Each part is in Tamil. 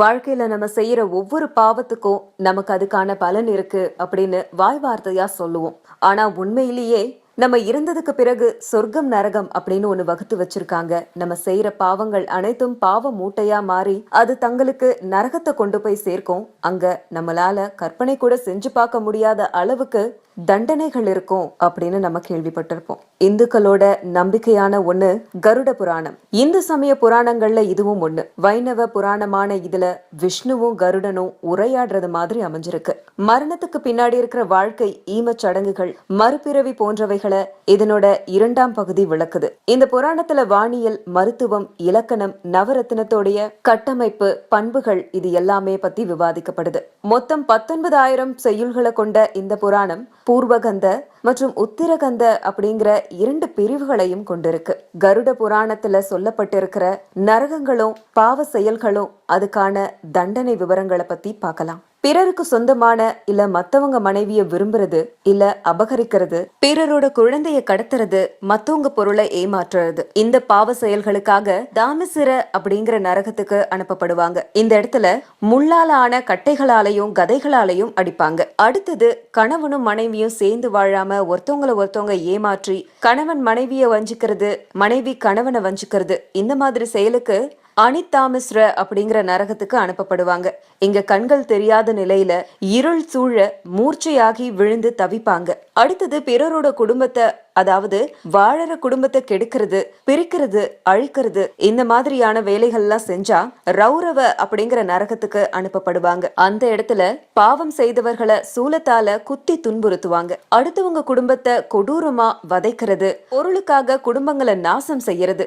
வாழ்க்கையில நம்ம செய்யற ஒவ்வொரு பாவத்துக்கும் நமக்கு அதுக்கான பலன் இருக்கு அப்படின்னு வாய் வார்த்தையா சொல்லுவோம். ஆனா உண்மையிலேயே நம்ம இருந்ததுக்கு பிறகு சொர்க்கம் நரகம் அப்படின்னு ஒண்ணு வகுத்து வச்சிருக்காங்க. நம்ம செய்யற பாவங்கள் அனைத்தும் பாவ மூட்டையா மாறி அது தங்களுக்கு நரகத்தை கொண்டு போய் சேர்க்கும். அங்க நம்மளால கற்பனை கூட செஞ்சு பார்க்க முடியாத அளவுக்கு தண்டனைகள் இருக்கும் அப்படின்னு நம்ம கேள்விப்பட்டிருப்போம். இந்துக்களோட நம்பிக்கையான ஒண்ணு கருட புராணம். இந்து சமய புராணங்கள்ல இதுவும் ஒண்ணு. வைணவ புராணமான இதுல விஷ்ணுவும் கருடனும் உரையாடுறது மாதிரி அமைஞ்சிருக்கு. மரணத்துக்கு பின்னாடி இருக்கிற வாழ்க்கை ஈமச் சடங்குகள் மறுபிறவி போன்றவைகளை இதனோட இரண்டாம் பகுதி விளக்குது. இந்த புராணத்துல வானியல் மருத்துவம் இலக்கணம் நவரத்தினத்தோடைய கட்டமைப்பு பண்புகள் இது எல்லாமே பத்தி விவாதிக்கப்படுது. மொத்தம் பத்தொன்பதாயிரம் செய்யுள்களை கொண்ட இந்த புராணம் பூர்வகந்த மற்றும் உத்திரகந்த அப்படிங்கிற இரண்டு பிரிவுகளையும் கொண்டிருக்கு. கருட புராணத்துல சொல்லப்பட்டிருக்கிற நரகங்களும் பாவ செயல்களும் அதுக்கான தண்டனை விவரங்களை பத்தி பார்க்கலாம். பிறருக்கு சொந்தமான இல்ல மத்தவங்க மனைவிய விரும்புறது இல்ல அபகரிக்கிறது பிறரோட குழந்தைய கடத்துறது மத்தவங்க பொருளை ஏமாற்றுறது. இந்த பாவ செயல்களுக்காக தாமிசிர அப்படிங்கிற நரகத்துக்கு அனுப்பப்படுவாங்க. இந்த இடத்துல முள்ளால ஆன கட்டைகளாலையும் கதைகளாலையும் அடிப்பாங்க. அடுத்தது கணவனும் மனைவியும் சேர்ந்து வாழாம ஒருத்தவங்கள ஒருத்தவங்க ஏமாற்றி கணவன் மனைவிய வஞ்சிக்கிறது மனைவி கணவனை வஞ்சிக்கிறது. இந்த மாதிரி செயலுக்கு அனிதாமிஸ்ர அப்படிங்கிற நரகத்துக்கு அனுப்பப்படுவாங்க. இங்க கண்கள் தெரியாத நிலையில இருள் சூழ மூர்ச்சையாகி விழுந்து தவிப்பாங்க. அடுத்தது பிறரோட குடும்பத்தை அதாவது வாழற குடும்பத்தை கெடுக்கிறது பிரிக்கிறது அழிக்கிறது இந்த மாதிரியான வேலைகள்லாம் செஞ்சா ரௌரவ அப்படிங்கிற நரகத்துக்கு அனுப்பப்படுவாங்க. அந்த இடத்துல பாவம் செய்தவர்களை சூலத்தால குத்தி துன்புறுத்துவாங்க. அடுத்தவங்க குடும்பத்தை கொடூரமா வதைக்கிறது பொருளுக்காக குடும்பங்களை நாசம் செய்யறது.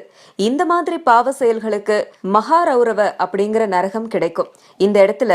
இந்த மாதிரி பாவ செயல்களுக்கு மகாரௌரவ அப்படிங்கிற நரகம் கிடைக்கும். இந்த இடத்துல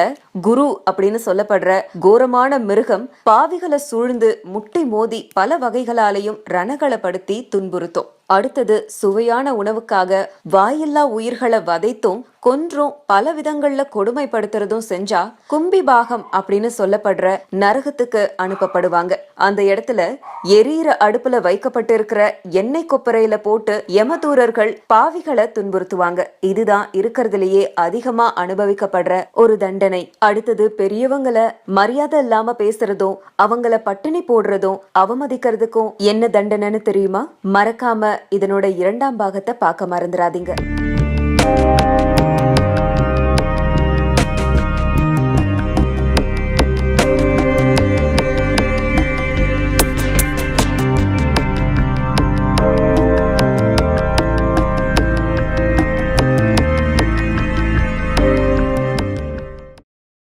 குரு அப்படின்னு சொல்லப்படுற கோரமான மிருகம் பாவிகளை சூழ்ந்து முட்டி மோதி பல வகைகளாலையும் ரணகளப்படுத்தி துன்புறுத்தும். அடுத்தது சுவையான உணவுக்காக வாயில்லா உயிர்களை வதைத்தும் கொன்றும் பல விதங்கள்ல கொடுமைப்படுத்துறதும் செஞ்சா கும்பி பாகம் அப்படின்னு சொல்லப்படுற நரகத்துக்கு அனுப்பப்படுவாங்க. அந்த இடத்துல எரியிற அடுப்புல வைக்கப்பட்டிருக்கிற எண்ணெய் கொப்பரையில போட்டு யமதூரர்கள் பாவிகளை துன்புறுத்துவாங்க. இதுதான் இருக்கிறதுலயே அதிகமா அனுபவிக்கப்படுற ஒரு தண்டனை. அடுத்தது பெரியவங்களை மரியாதை இல்லாம பேசுறதும் அவங்கள பட்டினி போடுறதும் அவமதிக்கிறதுக்கும் என்ன தண்டனை? என்னன்னு தெரியுமா? மறக்காம இதனோட இரண்டாம் பாகத்தை பார்க்க மறந்துடாதீங்க